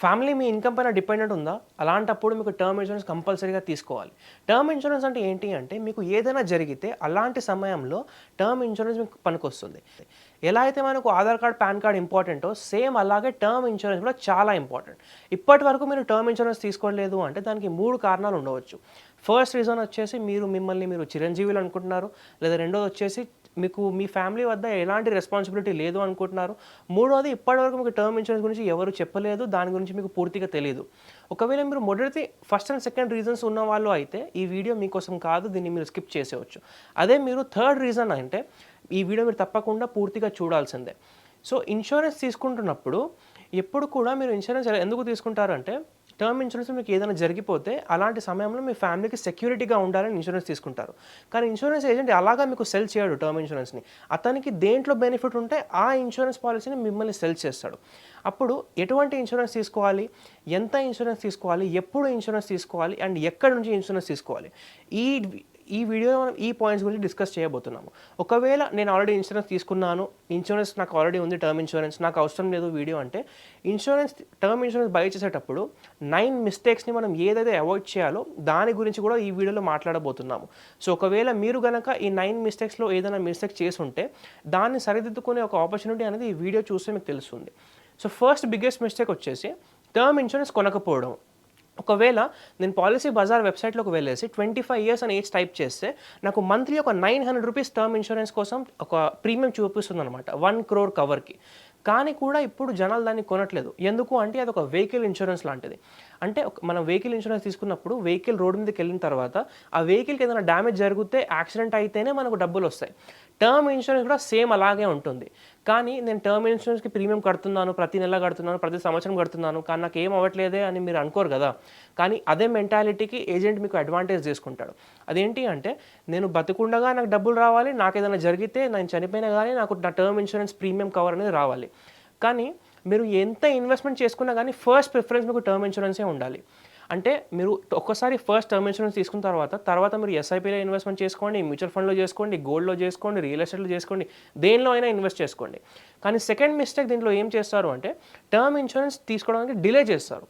Family మీ income పైన dependent ఉందా? అలాంటప్పుడు మీకు టర్మ్ ఇన్సూరెన్స్ కంపల్సరీగా తీసుకోవాలి. టర్మ్ ఇన్సూరెన్స్ అంటే ఏంటి అంటే మీకు ఏదైనా జరిగితే అలాంటి సమయంలో టర్మ్ ఇన్సూరెన్స్ మీకు పనికొస్తుంది. ఎలా అయితే మనకు ఆధార్ కార్డ్ పాన్ కార్డ్ ఇంపార్టెంటో సేమ్ అలాగే టర్మ్ ఇన్సూరెన్స్ కూడా చాలా ఇంపార్టెంట్ ఇప్పటి వరకు మీరు టర్మ్ ఇన్సూరెన్స్ తీసుకోలేదు అంటే దానికి మూడు కారణాలు ఉండవచ్చు. ఫస్ట్ రీజన్ వచ్చేసి మీరు మిమ్మల్ని మీరు చిరంజీవులు అనుకుంటున్నారు. లేదా రెండోది వచ్చేసి మీకు మీ ఫ్యామిలీ వద్ద ఎలాంటి రెస్పాన్సిబిలిటీ లేదు అనుకుంటున్నారు. మూడోది ఇప్పటివరకు మీకు టర్మ్ ఇన్సూరెన్స్ గురించి ఎవరు చెప్పలేదు. దాని గురించి మీకు పూర్తిగా తెలియదు ఒకవేళ మీరు మొదటి ఫస్ట్ అండ్ సెకండ్ రీజన్స్ ఉన్న వాళ్ళు అయితే ఈ వీడియో మీకోసం కాదు దీన్ని మీరు స్కిప్ చేసేవచ్చు. అదే మీరు థర్డ్ రీజన్ అంటే ఈ వీడియో మీరు తప్పకుండా పూర్తిగా చూడాల్సిందే. సో ఇన్సూరెన్స్ తీసుకుంటున్నప్పుడు ఎప్పుడు కూడా మీరు ఇన్సూరెన్స్ ఎందుకు తీసుకుంటారంటే టర్మ్ ఇన్సూరెన్స్ మీకు ఏదైనా జరిగిపోతే అలాంటి సమయంలో మీ ఫ్యామిలీకి సెక్యూరిటీగా ఉండాలని ఇన్సూరెన్స్ తీసుకుంటారు. కానీ ఇన్సూరెన్స్ ఏజెంట్ అలాగా మీకు సెల్ చేయడు టర్మ్ ఇన్సూరెన్స్ని అతనికి దేంట్లో బెనిఫిట్ ఉంటే ఆ ఇన్సూరెన్స్ పాలసీని మిమ్మల్ని సెల్ చేస్తాడు. అప్పుడు ఎటువంటి ఇన్సూరెన్స్ తీసుకోవాలి? ఎంత ఇన్సూరెన్స్ తీసుకోవాలి? ఎప్పుడు ఇన్సూరెన్స్ తీసుకోవాలి? అండ్ ఎక్కడి నుంచి ఇన్సూరెన్స్ తీసుకోవాలి? ఈ ఈ వీడియోలో మనం ఈ పాయింట్స్ గురించి డిస్కస్ చేయబోతున్నాము. ఒకవేళ నేను ఆల్రెడీ ఇన్సూరెన్స్ తీసుకున్నాను ఇన్సూరెన్స్ నాకు ఆల్రెడీ ఉంది టర్మ్ ఇన్సూరెన్స్ నాకు అవసరం లేదు వీడియో అంటే ఇన్సూరెన్స్ టర్మ్ ఇన్సూరెన్స్ బై చేసేటప్పుడు నైన్ మిస్టేక్స్ని మనం ఏదైతే అవాయిడ్ చేయాలో దాని గురించి కూడా ఈ వీడియోలో మాట్లాడబోతున్నాము. సో ఒకవేళ మీరు కనుక ఈ నైన్ మిస్టేక్స్లో ఏదైనా మిస్టేక్ చేసి ఉంటే దాన్ని సరిదిద్దుకునే ఒక ఆపర్చునిటీ అనేది ఈ వీడియో చూస్తే మీకు తెలుస్తుంది. సో ఫస్ట్ బిగ్గెస్ట్ మిస్టేక్ వచ్చేసి టర్మ్ ఇన్సూరెన్స్ కొనకపోవడం. ఒకవేళ నేను పాలసీ బజార్ వెబ్సైట్లోకి వెళ్ళేసి ట్వంటీ ఫైవ్ ఇయర్స్ అని ఏజ్ టైప్ చేస్తే నాకు మంత్లీ ఒక nine hundred rupees term insurance కోసం ఒక ప్రీమియం చూపిస్తుంది అనమాట వన్ క్రోర్ కవర్కి. కానీ కూడా ఇప్పుడు జనాలు దాన్ని కొనట్లేదు. ఎందుకు అంటే అది ఒక వెహికల్ ఇన్సూరెన్స్ లాంటిది. అంటే మనం వెహికల్ ఇన్సూరెన్స్ తీసుకున్నప్పుడు వెహికల్ రోడ్డు మీదకి వెళ్ళిన తర్వాత ఆ వెహికల్కి ఏదైనా డ్యామేజ్ జరిగితే యాక్సిడెంట్ అయితేనే మనకు డబ్బులు వస్తాయి. టర్మ్ ఇన్సూరెన్స్ కూడా సేమ్ అలాగే ఉంటుంది. కానీ నేను టర్మ్ ఇన్సూరెన్స్కి ప్రీమియం కడుతున్నాను ప్రతి నెల కడుతున్నాను ప్రతి సంవత్సరం కడుతున్నాను కానీ నాకు ఏం అవ్వట్లేదే అని మీరు అనుకోరు కదా. కానీ అదే మెంటాలిటీకి ఏజెంట్ మీకు అడ్వాంటేజ్ తీసుకుంటాడు అదేంటి అంటే నేను బతుకుండగా నాకు డబ్బులు రావాలి నాకు ఏదైనా జరిగితే నేను చనిపోయినా కానీ నాకు నా టర్మ్ ఇన్సూరెన్స్ ప్రీమియం కవర్ అనేది రావాలి. కానీ మీరు ఎంత ఇన్వెస్ట్మెంట్ చేసుకున్నా కానీ ఫస్ట్ ప్రిఫరెన్స్ మీకు టర్మ్ ఇన్సూరెన్సే ఉండాలి. అంటే మీరు ఒక్కసారి ఫస్ట్ టర్మ్ ఇన్సూరెన్స్ తీసుకున్న తర్వాత తర్వాత మీరు ఎస్ఐపీలో ఇన్వెస్ట్మెంట్ చేసుకోండి మ్యూచువల్ ఫండ్లో చేసుకోండి గోల్డ్లో చేసుకోండి రియల్ ఎస్టేట్లో చేసుకోండి దేనిలో అయినా ఇన్వెస్ట్ చేసుకోండి. కానీ సెకండ్ మిస్టేక్ దీంట్లో ఏం చేస్తారు అంటే టర్మ్ ఇన్సూరెన్స్ తీసుకోవడానికి డిలే చేస్తారు.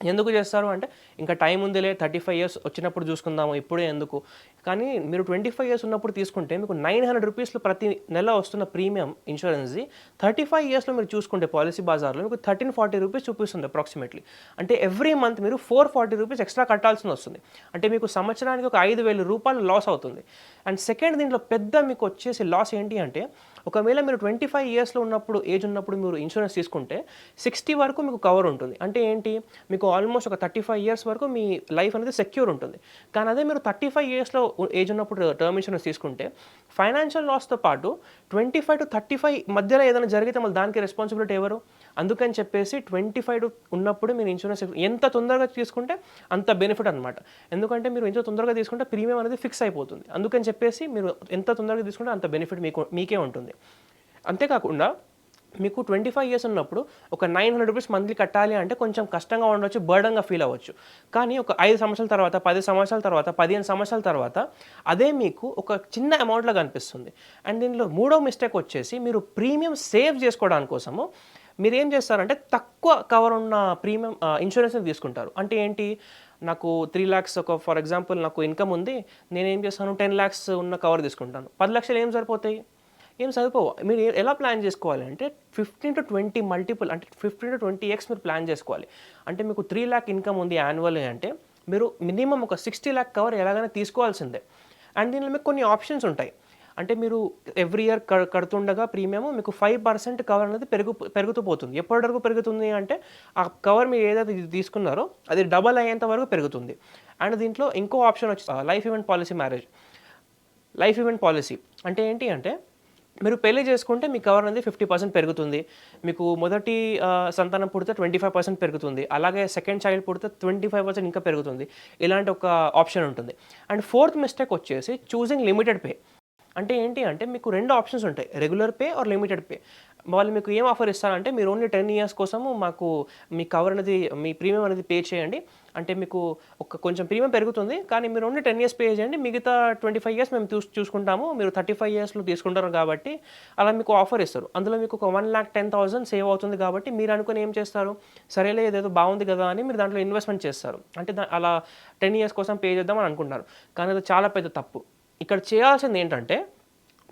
ఎందుకు చేస్తారు అంటే ఇంకా టైం ఉందిలే థర్టీ ఫైవ్ ఇయర్స్ వచ్చినప్పుడు చూసుకుందాము ఇప్పుడే ఎందుకు? కానీ మీరు ట్వంటీ ఫైవ్ ఇయర్స్ ఉన్నప్పుడు తీసుకుంటే మీకు నైన్ హండ్రెడ్ రూపీస్లో ప్రతి నెల వస్తున్న ప్రీమియం ఇన్సూరెన్స్ది థర్టీ ఫైవ్ ఇయర్స్లో మీరు చూసుకుంటే పాలసీ బజార్లో మీకు థర్టీన్ ఫార్టీ రూపీస్ చూపిస్తుంది అప్రాక్సిమేట్లీ అంటే ఎవ్రీ మంత్ మీరు ఫోర్ ఫార్టీ రూపీస్ ఎక్స్ట్రా కట్టాల్సి వస్తుంది. అంటే మీకు సంవత్సరానికి ఒక ఐదు వేల రూపాయలు లాస్ అవుతుంది. అండ్ సెకండ్ దీంట్లో పెద్ద మీకు వచ్చేసి లాస్ ఏంటి అంటే ఒకవేళ మీరు ట్వంటీ ఫైవ్ ఇయర్స్లో ఉన్నప్పుడు ఏజ్ ఉన్నప్పుడు మీరు ఇన్సూరెన్స్ తీసుకుంటే సిక్స్టీ వరకు మీకు కవర్ ఉంటుంది. అంటే ఏంటి? మీకు ఆల్మోస్ట్ ఒక థర్టీ ఫైవ్ ఇయర్స్ వరకు మీ లైఫ్ అనేది సెక్యూర్ ఉంటుంది. కానీ అదే మీరు థర్టీ ఫైవ్ ఇయర్స్లో ఏజ్ ఉన్నప్పుడు టర్మ్ ఇన్సూరెన్స్ తీసుకుంటే ఫైనాన్షియల్ లాస్తో పాటు twenty five to thirty five మధ్యలో ఏదైనా జరిగితే మళ్ళీ దానికి రెస్పాన్సిబిలిటీ ఎవరు? అందుకని చెప్పేసి ట్వంటీ ఫైవ్ ఉన్నప్పుడు మీరు ఇన్సూరెన్స్ ఎంత తొందరగా తీసుకుంటే అంత బెనిఫిట్ అనమాట ఎందుకంటే మీరు ఎంత తొందరగా తీసుకుంటే ప్రీమియం అనేది ఫిక్స్ అయిపోతుంది. అందుకని చెప్పేసి మీరు ఎంత తొందరగా తీసుకుంటే అంత బెనిఫిట్ మీకు మీకే ఉంటుంది. అంతేకాకుండా మీకు ట్వంటీ ఫైవ్ ఇయర్స్ ఉన్నప్పుడు ఒక నైన్ హండ్రెడ్ రూపీస్ మంత్లీ కట్టాలి అంటే కొంచెం కష్టంగా ఉండవచ్చు బర్డన్గా ఫీల్ అవ్వచ్చు. కానీ ఒక ఐదు సంవత్సరాల తర్వాత పది సంవత్సరాల తర్వాత పదిహేను సంవత్సరాల తర్వాత అదే మీకు ఒక చిన్న అమౌంట్లో కనిపిస్తుంది. అండ్ దీనిలో మూడో మిస్టేక్ వచ్చేసి మీరు ప్రీమియం సేవ్ చేసుకోవడానికి కోసము మీరు ఏం చేస్తారంటే తక్కువ కవర్ ఉన్న ప్రీమియం ఇన్సూరెన్స్ తీసుకుంటారు. అంటే ఏంటి? నాకు త్రీ ల్యాక్స్ ఒక ఫర్ ఎగ్జాంపుల్ నాకు ఇన్కమ్ ఉంది నేనేం చేస్తాను? టెన్ ల్యాక్స్ ఉన్న కవర్ తీసుకుంటాను. పది లక్షలు ఏం సరిపోతాయి? ఏం సరిపోవు. మీరు ఎలా ప్లాన్ చేసుకోవాలి అంటే ఫిఫ్టీన్ టు ట్వంటీ మల్టిపుల్ అంటే ఫిఫ్టీన్ టు ట్వంటీ ఎక్స్ మీరు ప్లాన్ చేసుకోవాలి. అంటే మీకు త్రీ ల్యాక్ ఇన్కమ్ ఉంది యాన్యువల్ అంటే మీరు మినిమం ఒక సిక్స్టీ ల్యాక్ కవర్ ఎలాగైనా తీసుకోవాల్సిందే. అండ్ దీనిలో మీకు కొన్ని ఆప్షన్స్ ఉంటాయి. అంటే మీరు ఎవ్రీ ఇయర్ కడుతుండగా ప్రీమియం మీకు ఫైవ్ పర్సెంట్ కవర్ అనేది పెరుగు పెరుగుతూ పోతుంది. ఎప్పటి వరకు పెరుగుతుంది అంటే ఆ కవర్ మీరు ఏదైతే తీసుకున్నారో అది డబల్ అయ్యేంత వరకు పెరుగుతుంది. అండ్ దీంట్లో ఇంకో ఆప్షన్ వచ్చి life event policy marriage life event policy అంటే ఏంటి అంటే మీరు పెళ్ళి చేసుకుంటే మీ కవర్ అనేది ఫిఫ్టీ పర్సెంట్ పెరుగుతుంది. మీకు మొదటి సంతానం పుడితే ట్వంటీ ఫైవ్ పర్సెంట్ పెరుగుతుంది. అలాగే సెకండ్ చైల్డ్ పుడితే ట్వంటీ ఫైవ్ పర్సెంట్ ఇంకా పెరుగుతుంది. ఇలాంటి ఒక ఆప్షన్ ఉంటుంది. అండ్ ఫోర్త్ మిస్టేక్ వచ్చేసి చూసింగ్ లిమిటెడ్ పే అంటే ఏంటి అంటే మీకు రెండు ఆప్షన్స్ ఉంటాయి. Regular pay or limited pay వాళ్ళు మీకు ఏం ఆఫర్ ఇస్తారంటే మీరు ఓన్లీ టెన్ ఇయర్స్ కోసము మాకు మీ కవర్ అనేది మీ ప్రీమియం అనేది పే చేయండి. అంటే మీకు ఒక కొంచెం ప్రీమియం పెరుగుతుంది కానీ మీరు ఓన్లీ టెన్ ఇయర్స్ పే చేయండి. మిగతా ట్వంటీ ఫైవ్ ఇయర్స్ మేము చూస్ చూసుకుంటాము. మీరు థర్టీ ఫైవ్ ఇయర్స్లో తీసుకుంటారు కాబట్టి అలా మీకు ఆఫర్ ఇస్తారు. అందులో మీకు ఒక one lakh ten thousand save అవుతుంది కాబట్టి మీరు అనుకుని ఏం చేస్తారు? సరేలే ఏదేదో బాగుంది కదా అని మీరు దాంట్లో ఇన్వెస్ట్మెంట్ చేస్తారు. అంటే దా- అలా టెన్ ఇయర్స్ కోసం పే చేద్దామని అనుకుంటారు కానీ అది చాలా పెద్ద తప్పు. ఇక్కడ చేయాల్సింది ఏంటంటే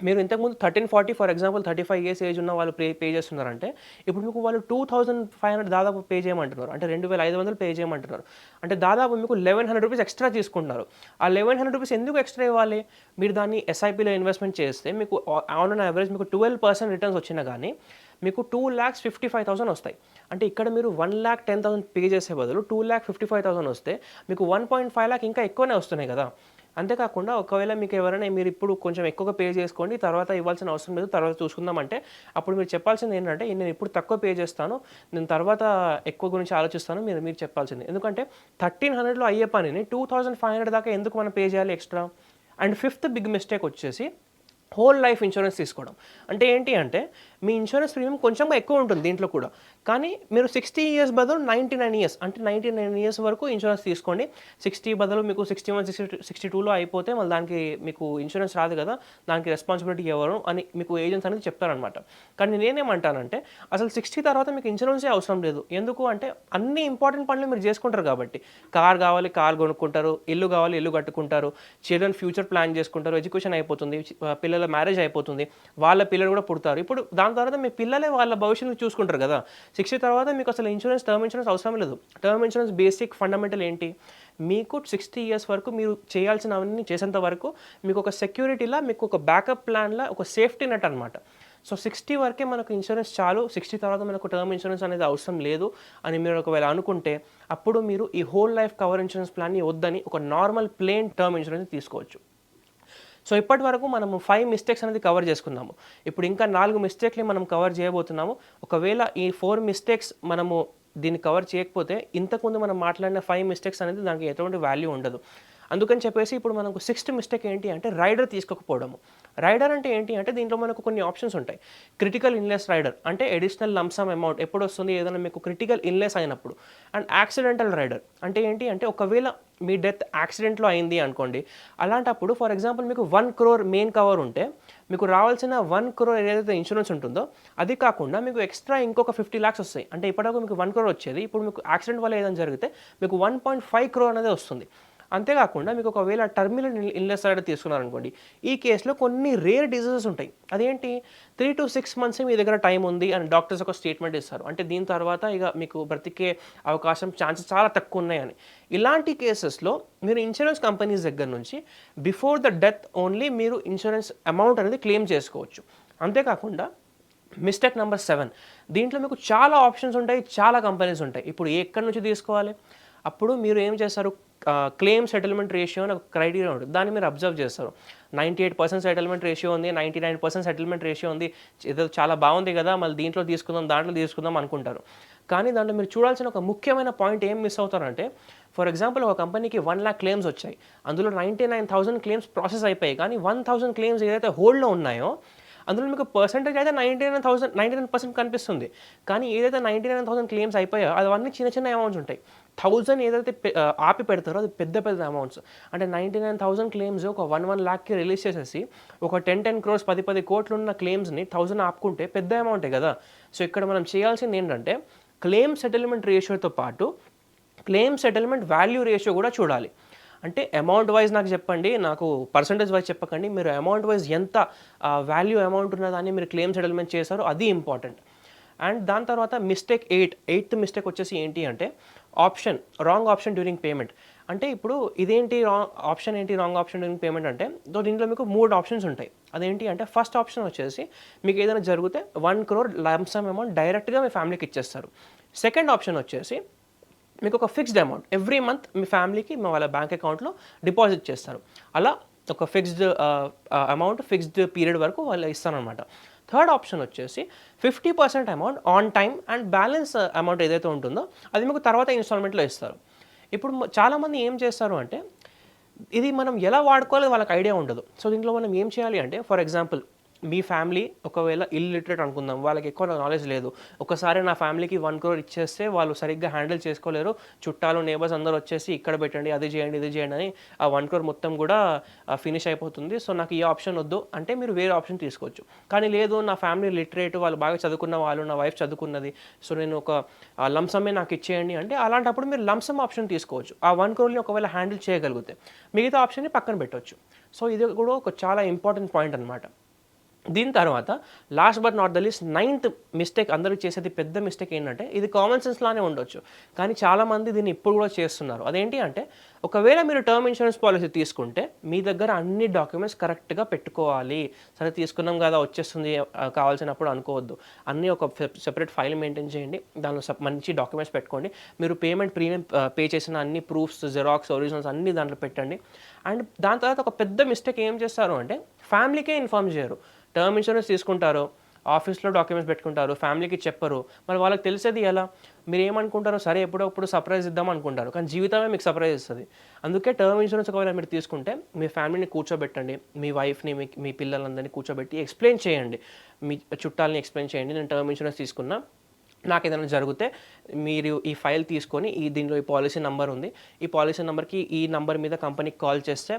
మీరు ఇంతకుముందు thirteen forty for example thirty five years age ఉన్న వాళ్ళు పే పే చేస్తున్నారంటే ఇప్పుడు మీకు వాళ్ళు టూ థౌసండ్ ఫైవ్ హండ్రెడ్ దాదాపు పే చేయమంటున్నారు. అంటే రెండు వేల ఐదు వందలు పే చేయమంటున్నారు. అంటే దాదాపు మీకు లెవెన్ హండ్రెడ్ రూపీస్ ఎక్స్ట్రా తీసుకుంటున్నారు. ఆ లెవెన్ హండ్రెడ్ రూపీస్ ఎందుకు ఎక్స్ట్రా ఇవ్వాలి? మీరు దాన్ని ఎస్ఐపిలో ఇన్వెస్ట్మెంట్ చేస్తే మీకు ఆన్ అన్ యావరేజ్ మీకు ట్వెల్వ్ పర్సెంట్ రిటర్న్స్ వచ్చినా కానీ మీకు two lakhs fifty five thousand వస్తాయి. అంటే ఇక్కడ మీరు one lakh ten thousand pay చేసే బదులు two lakh fifty five thousand వస్తే మీకు వన్ పాయింట్ ఫైవ్ ల్యాక్ ఇంకా ఎక్కువనే వస్తున్నాయి కదా. అంతేకాకుండా ఒకవేళ మీకు ఎవరైనా మీరు ఇప్పుడు కొంచెం ఎక్కువగా పే చేసుకోండి తర్వాత ఇవ్వాల్సిన అవసరం లేదు తర్వాత చూసుకుందాం అంటే అప్పుడు మీరు చెప్పాల్సింది ఏంటంటే నేను ఇప్పుడు తక్కువ పే చేస్తాను నేను తర్వాత ఎక్కువ గురించి ఆలోచిస్తాను మీరు మీరు చెప్పాల్సింది. ఎందుకంటే థర్టీన్ హండ్రెడ్లో అయ్యే పనిని టూ థౌసండ్ ఫైవ్ హండ్రెడ్ దాకా ఎందుకు మనం పే చేయాలి extra and fifth big mistake వచ్చేసి హోల్ లైఫ్ ఇన్సూరెన్స్ తీసుకోవడం. అంటే ఏంటి అంటే మీ ఇన్సూరెన్స్ ప్రీమియం కొంచెం ఎక్కువ ఉంటుంది దీంట్లో కూడా. కానీ మీరు సిక్స్టీ ఇయర్స్ బదులు నైంటీ నైన్ ఇయర్స్ అంటే నైంటీ నైన్ ఇయర్స్ వరకు ఇన్సూరెన్స్ తీసుకోండి. సిక్స్టీ బదులు మీకు సిక్స్టీ వన్ సిక్స్టీ సిక్స్టీ టూలో అయిపోతే మళ్ళీ దానికి మీకు ఇన్సూరెన్స్ రాదు కదా దానికి రెస్పాన్సిబిలిటీ ఎవరు అని మీకు ఏజెంట్స్ అనేది చెప్తారనమాట కానీ నేనేమంటానంటే అసలు సిక్స్టీ తర్వాత మీకు ఇన్సూరెన్సే అవసరం లేదు. ఎందుకు అంటే అన్ని ఇంపార్టెంట్ పనులు మీరు చేసుకుంటారు కాబట్టి. కార్ కావాలి కార్ కొనుక్కుంటారు ఇల్లు కావాలి ఇల్లు కట్టుకుంటారు చిల్డ్రన్ ఫ్యూచర్ ప్లాన్ చేసుకుంటారు ఎడ్యుకేషన్ అయిపోతుంది పిల్లల మ్యారేజ్ అయిపోతుంది వాళ్ళ పిల్లలు కూడా పుడతారు. ఇప్పుడు దాని దాని తర్వాత మీ పిల్లలే వాళ్ళ భవిష్యత్తు చూసుకుంటారు కదా. సిక్స్టీ తర్వాత మీకు అసలు ఇన్సూరెన్స్ టర్మ్ ఇన్సూరెన్స్ అవసరం లేదు. టర్మ్ ఇన్సూరెన్స్ బేసిక్ ఫండమెంటల్ ఏంటి? మీకు సిక్స్టీ ఇయర్స్ వరకు మీరు చేయాల్సినవన్నీ చేసేంత వరకు మీకు ఒక సెక్యూరిటీలా మీకు ఒక బ్యాకప్ ప్లాన్లా ఒక సేఫ్టీ నెట్ అనమాట సో సిక్స్టీ వరకే మనకు ఇన్సూరెన్స్ చాలు. సిక్స్టీ తర్వాత మనకు టర్మ్ ఇన్సూరెన్స్ అనేది అవసరం లేదు అని మీరు ఒకవేళ అనుకుంటే అప్పుడు మీరు ఈ హోల్ లైఫ్ కవర్ ఇన్సూరెన్స్ ప్లాన్ని వద్దని ఒక నార్మల్ ప్లేన్ టర్మ్ ఇన్సూరెన్స్ తీసుకోవచ్చు. సో ఇప్పటి వరకు మనము ఫైవ్ మిస్టేక్స్ అనేది కవర్ చేసుకున్నాము. ఇప్పుడు ఇంకా నాలుగు మిస్టేక్ని మనం కవర్ చేయబోతున్నాము. ఒకవేళ ఈ ఫోర్ మిస్టేక్స్ మనము దీన్ని కవర్ చేయకపోతే ఇంతకుముందు మనం మాట్లాడిన ఫైవ్ మిస్టేక్స్ అనేది దానికి ఎటువంటి వాల్యూ ఉండదు. అందుకని చెప్పేసి ఇప్పుడు మనకు సిక్స్త్ మిస్టేక్ ఏంటి అంటే రైడర్ తీసుకోకపోవడము. రైడర్ అంటే ఏంటి అంటే దీంట్లో మనకు కొన్ని ఆప్షన్స్ ఉంటాయి. క్రిటికల్ ఇన్లెస్ రైడర్ అంటే అడిషనల్ లంసమ్ అమౌంట్ ఎప్పుడు వస్తుంది? ఏదైనా మీకు క్రిటికల్ ఇన్లెస్ అయినప్పుడు. అండ్ యాక్సిడెంటల్ రైడర్ అంటే ఏంటి అంటే ఒకవేళ మీ డెత్ యాక్సిడెంట్లో అయింది అనుకోండి. అలాంటప్పుడు ఫర్ ఎగ్జాంపుల్ మీకు వన్ క్రోర్ మెయిన్ కవర్ ఉంటే మీకు రావాల్సిన వన్ క్రోర్ ఏదైతే ఇన్సూరెన్స్ ఉంటుందో అది కాకుండా మీకు ఎక్స్ట్రా ఇంకొక ఫిఫ్టీ ల్యాక్స్ వస్తాయి. అంటే ఇప్పటివరకు మీకు వన్ క్రోర్ వచ్చేది. ఇప్పుడు మీకు యాక్సిడెంట్ వల్ల ఏదైనా జరిగితే మీకు వన్ పాయింట్ ఫైవ్ క్రోర్ అనేది వస్తుంది. అంతేకాకుండా మీకు ఒకవేళ టర్మినల్ ఇల్నెస్ అనేది తీసుకున్నారనుకోండి ఈ కేసులో కొన్ని రేర్ డిజీజెస్ ఉంటాయి. అదేంటి? త్రీ టు సిక్స్ మంత్స్ మీ దగ్గర టైం ఉంది అని డాక్టర్స్ ఒక స్టేట్మెంట్ ఇస్తారు. అంటే దీని తర్వాత ఇక మీకు బ్రతికే అవకాశం ఛాన్సెస్ చాలా తక్కువ ఉన్నాయని. ఇలాంటి కేసెస్లో మీరు ఇన్సూరెన్స్ కంపెనీస్ దగ్గర నుంచి బిఫోర్ ద డెత్ ఓన్లీ మీరు ఇన్సూరెన్స్ అమౌంట్ అనేది క్లెయిమ్ చేసుకోవచ్చు. అంతేకాకుండా మిస్టేక్ నెంబర్ సెవెన్ దీంట్లో మీకు చాలా ఆప్షన్స్ ఉంటాయి చాలా కంపెనీస్ ఉంటాయి. ఇప్పుడు ఎక్కడి నుంచి తీసుకోవాలి? అప్పుడు మీరు ఏం చేస్తారు? క్లెయిమ్ సెటిల్మెంట్ రేషియో అని ఒక క్రైటీరియా ఉంటుంది. దాన్ని మీరు అబ్జర్వ్ చేస్తారు. Ninety eight percent settlement ratio ఉంది ninety nine percent settlement ratio ఉంది. ఏదో చాలా బాగుంది కదా మళ్ళీ దీంట్లో తీసుకుందాం దాంట్లో తీసుకుందాం అనుకుంటారు. కానీ దాంట్లో మీరు చూడాల్సిన ఒక ముఖ్యమైన పాయింట్ ఏం మిస్ అవుతారంటే ఫర్ ఎగ్జాంపుల్ ఒక కంపెనీకి వన్ ల్యాక్ క్లెయిమ్స్ వచ్చాయి. అందులో ninety nine thousand claims process అయిపోయాయి. కానీ వన్ థౌసండ్ క్లెయిమ్స్ ఏదైతే హోల్డ్లో ఉన్నాయో అందులో మీకు పర్సెంటేజ్ అయితే ninety nine thousand ninety nine percent కనిపిస్తుంది. కానీ ఏదైతే నైంటీ నైన్ థౌసండ్ క్లెయిమ్స్ అయిపోయాయో అవన్నీ చిన్న చిన్న అమౌంట్స్ ఉంటాయి. థౌజండ్ ఏదైతే ఆపి పెడతారో అది పెద్ద పెద్ద అమౌంట్స్ అంటే నైంటీ నైన్ థౌసండ్ క్లెయిమ్స్ ఒక వన్ వన్ ల్యాక్కి రిలీజ్ చేసేసి ఒక టెన్ టెన్ క్రోర్స్ పది పది కోట్లు ఉన్న క్లెయిమ్స్ని థౌసండ్ ఆపుకుంటే పెద్ద అమౌంటే కదా. సో ఇక్కడ మనం చేయాల్సింది ఏంటంటే క్లెయిమ్ సెటిల్మెంట్ రేషియోతో పాటు క్లెయిమ్ సెటిల్మెంట్ వాల్యూ రేషియో కూడా చూడాలి. అంటే అమౌంట్ వైజ్ నాకు చెప్పండి నాకు పర్సంటేజ్ వైజ్ చెప్పకండి మీరు అమౌంట్ వైజ్ ఎంత వాల్యూ అమౌంట్ ఉన్నదాన్ని మీరు క్లెయిమ్ సెటిల్మెంట్ చేశారో అది ఇంపార్టెంట్ అండ్ దాని తర్వాత మిస్టేక్ ఎయిట్ ఎయిత్ మిస్టేక్ వచ్చేసి ఏంటి అంటే option wrong option during payment అంటే ఇప్పుడు ఇదేంటి రాంగ్ ఆప్షన్ ఏంటి రాంగ్ ఆప్షన్ డ్యూరింగ్ పేమెంట్ అంటే దో దీంట్లో మీకు మూడు ఆప్షన్స్ ఉంటాయి. అదేంటి అంటే ఫస్ట్ ఆప్షన్ వచ్చేసి మీకు ఏదైనా జరిగితే వన్ క్రోర్ లంసమ్ అమౌంట్ డైరెక్ట్గా మీ ఫ్యామిలీకి ఇచ్చేస్తారు. సెకండ్ ఆప్షన్ వచ్చేసి మీకు ఒక ఫిక్స్డ్ అమౌంట్ ఎవ్రీ మంత్ మీ ఫ్యామిలీకి మా వాళ్ళ బ్యాంక్ అకౌంట్లో డిపాజిట్ చేస్తారు. అలా ఒక ఫిక్స్డ్ అమౌంట్ ఫిక్స్డ్ పీరియడ్ వరకు వాళ్ళు ఇస్తారనమాట థర్డ్ ఆప్షన్ వచ్చేసి fifty percent amount on time and balance amount ఏదైతే ఉంటుందో అది మీకు తర్వాత ఇన్స్టాల్మెంట్లో ఇస్తారు. ఇప్పుడు చాలామంది ఏం చేస్తారు అంటే ఇది మనం ఎలా వాడుకోవాలో వాళ్ళకి ఐడియా ఉండదు. సో దీంట్లో మనం ఏం చేయాలి అంటే ఫర్ ఎగ్జాంపుల్ మీ ఫ్యామిలీ ఒకవేళ ఇల్లిటరేట్ అనుకుందాం వాళ్ళకి ఎక్కువ నాలెడ్జ్ లేదు. ఒకసారి నా ఫ్యామిలీకి వన్ క్రోర్ ఇచ్చేస్తే వాళ్ళు సరిగ్గా హ్యాండిల్ చేసుకోలేరు. చుట్టాలు నేబర్స్ అందరూ వచ్చేసి ఇక్కడ పెట్టండి అది చేయండి ఇది చేయండి అని ఆ వన్ క్రోర్ మొత్తం కూడా ఫినిష్ అయిపోతుంది. సో నాకు ఈ ఆప్షన్ వద్దు. అంటే మీరు వేరే ఆప్షన్ తీసుకోవచ్చు. కానీ లేదు నా ఫ్యామిలీ లిటరేట్ వాళ్ళు బాగా చదువుకున్న వాళ్ళు నా వైఫ్ చదువుకున్నది. సో నేను ఒక లంసమే నాకు ఇచ్చేయండి అంటే అలాంటప్పుడు మీరు లంసమ్ ఆప్షన్ తీసుకోవచ్చు. ఆ వన్ క్రోర్ని ఒకవేళ హ్యాండిల్ చేయగలిగితే. మిగతా ఆప్షన్ని పక్కన పెట్టవచ్చు సో ఇది కూడా ఒక చాలా ఇంపార్టెంట్ పాయింట్ అనమాట దీని తర్వాత last but not the least ninth mistake అందరూ చేసేది పెద్ద మిస్టేక్ ఏంటంటే ఇది కామన్ సెన్స్ లానే ఉండొచ్చు. కానీ చాలామంది దీన్ని ఇప్పుడు కూడా చేస్తున్నారు. అదేంటి అంటే ఒకవేళ మీరు టర్మ్ ఇన్సూరెన్స్ పాలసీ తీసుకుంటే మీ దగ్గర అన్ని డాక్యుమెంట్స్ కరెక్ట్గా పెట్టుకోవాలి. సరే తీసుకున్నాం కదా వచ్చేస్తుంది కావాల్సినప్పుడు అనుకోవద్దు. అన్నీ ఒక సెపరేట్ ఫైల్ మెయింటైన్ చేయండి. దానిలో సప్- మంచి డాక్యుమెంట్స్ పెట్టుకోండి. మీరు పేమెంట్ ప్రీమియం పే చేసిన అన్ని ప్రూఫ్స్ జెరాక్స్ ఒరిజినల్స్ అన్ని దాంట్లో పెట్టండి. అండ్ దాని తర్వాత ఒక పెద్ద మిస్టేక్ ఏం చేస్తారు అంటే ఫ్యామిలీకే ఇన్ఫార్మ్ చేయరు. టర్మ్ ఇన్సూరెన్స్ తీసుకుంటారు ఆఫీస్లో డాక్యుమెంట్స్ పెట్టుకుంటారు ఫ్యామిలీకి చెప్పరు. మరి వాళ్ళకి తెలిసేది ఎలా? మీరు ఏమనుకుంటారో సరే ఎప్పుడప్పుడు సర్ప్రైజ్ ఇద్దాం అనుకుంటారు కానీ జీవితమే మీకు సర్ప్రైజ్ ఇస్తుంది. అందుకే టర్మ్ ఇన్సూరెన్స్ ఒకవేళ మీరు తీసుకుంటే మీ ఫ్యామిలీని కూర్చోబెట్టండి మీ వైఫ్ని మీ మీ పిల్లలందరినీ కూర్చోబెట్టి ఎక్స్ప్లెయిన్ చేయండి. మీ చుట్టాలని ఎక్స్ప్లెయిన్ చేయండి నేను టర్మ్ ఇన్సూరెన్స్ తీసుకున్నా నాకు ఏదైనా జరిగితే మీరు ఈ ఫైల్ తీసుకొని ఈ దీనిలో ఈ పాలసీ నెంబర్ ఉంది. ఈ పాలసీ నెంబర్కి ఈ నెంబర్ మీద కంపెనీకి కాల్ చేస్తే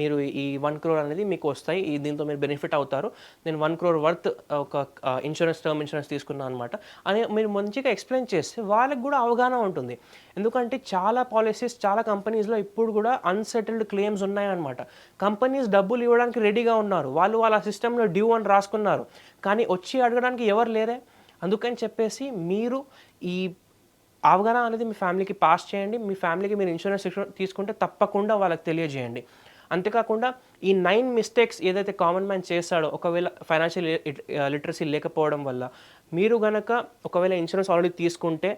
మీరు ఈ వన్ క్రోర్ అనేది మీకు వస్తాయి. ఈ దీంతో మీరు బెనిఫిట్ అవుతారు. నేను వన్ క్రోర్ వర్త్ ఒక ఇన్సూరెన్స్ టర్మ్ ఇన్సూరెన్స్ తీసుకున్నాను అనమాట అని మీరు మంచిగా ఎక్స్ప్లెయిన్ చేస్తే వాళ్ళకి కూడా అవగాహన ఉంటుంది. ఎందుకంటే చాలా పాలసీస్ చాలా కంపెనీస్లో ఇప్పుడు కూడా అన్సెటిల్డ్ క్లెయిమ్స్ ఉన్నాయన్నమాట. కంపెనీస్ డబ్బులు ఇవ్వడానికి రెడీగా ఉన్నారు. వాళ్ళు వాళ్ళ సిస్టంలో డ్యూ అని రాసుకున్నారు. కానీ వచ్చి అడగడానికి ఎవరు లేరే? అందుకని చెప్పేసి మీరు ఈ అవగాహన అనేది మీ ఫ్యామిలీకి పాస్ చేయండి. మీ ఫ్యామిలీకి మీరు ఇన్సూరెన్స్ తీసుకుంటే తప్పకుండా వాళ్ళకి తెలియజేయండి. అంతేకాకుండా ఈ నైన్ మిస్టేక్స్ ఏదైతే కామన్ మ్యాన్ చేస్తాడో ఒకవేళ ఫైనాన్షియల్ లిటరసీ లేకపోవడం వల్ల మీరు గనక ఒకవేళ ఇన్సూరెన్స్ ఆల్రెడీ తీసుకుంటే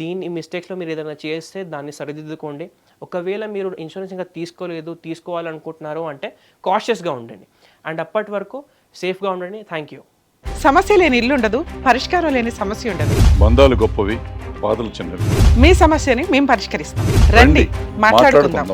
దీని మిస్టేక్స్లో మీరు ఏదైనా చేస్తే దాన్ని సరిదిద్దుకోండి. ఒకవేళ మీరు ఇన్సూరెన్స్ ఇంకా తీసుకోలేదు తీసుకోవాలనుకుంటున్నారు అంటే కాషియస్గా ఉండండి. అండ్ అప్పటి వరకు సేఫ్గా ఉండండి. థ్యాంక్ యూ సమస్య లేని ఇల్లు ఉండదు పరిష్కారం లేని సమస్య ఉండదు. బంధాలు గొప్పవి బాధలు చిన్నవి. మీ సమస్యని మేము పరిష్కరిస్తాం. రండి మాట్లాడుకుందాం.